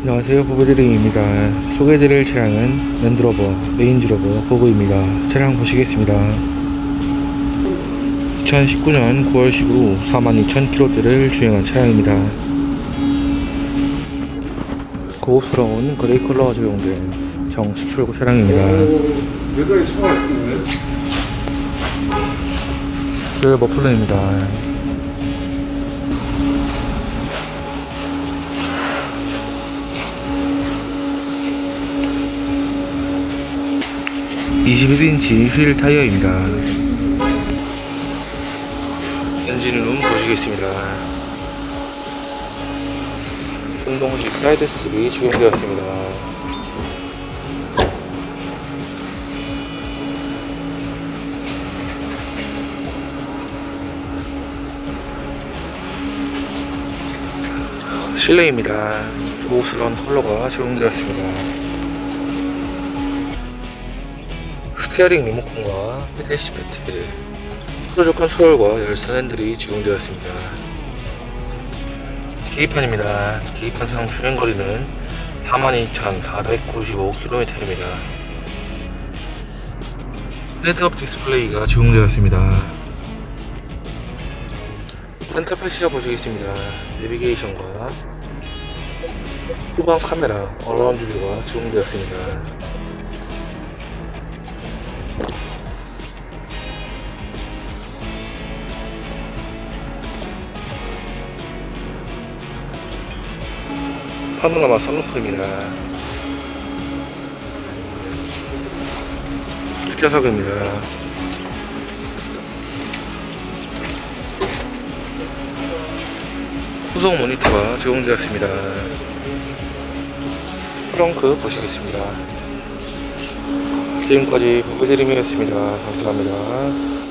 안녕하세요 부부드림입니다. 소개해드릴 차량은 랜드로버 레인지로버 고고입니다. 차량 보시겠습니다. 2019년 9월식으로 42,000km대를 주행한 차량입니다. 고급스러운 그레이 컬러가 적용된 정식 출고 차량입니다. 줄 머플러입니다 21인치 휠 타이어입니다. 엔진룸 보시겠습니다. 손동식 사이드 스텝이 적용되었습니다. 실내입니다. 고급스러운 컬러가 적용되었습니다. 스티어링 리모컨과 헤드시 패드, 크루즈 컨트롤과 열선 핸들이 적용되었습니다. 계기판입니다. 계기판상 주행거리는 42,495km입니다. 헤드업 디스플레이가 적용되었습니다. 센터페 시야 보시겠습니다. 내비게이션과 후방 카메라, 어라운드 뷰가 적용되었습니다. 파노라마 선루프입니다. 뒷좌석입니다. 후속 모니터가 적용되었습니다. 트렁크 보시겠습니다. 지금까지 보배드림이었습니다. 감사합니다.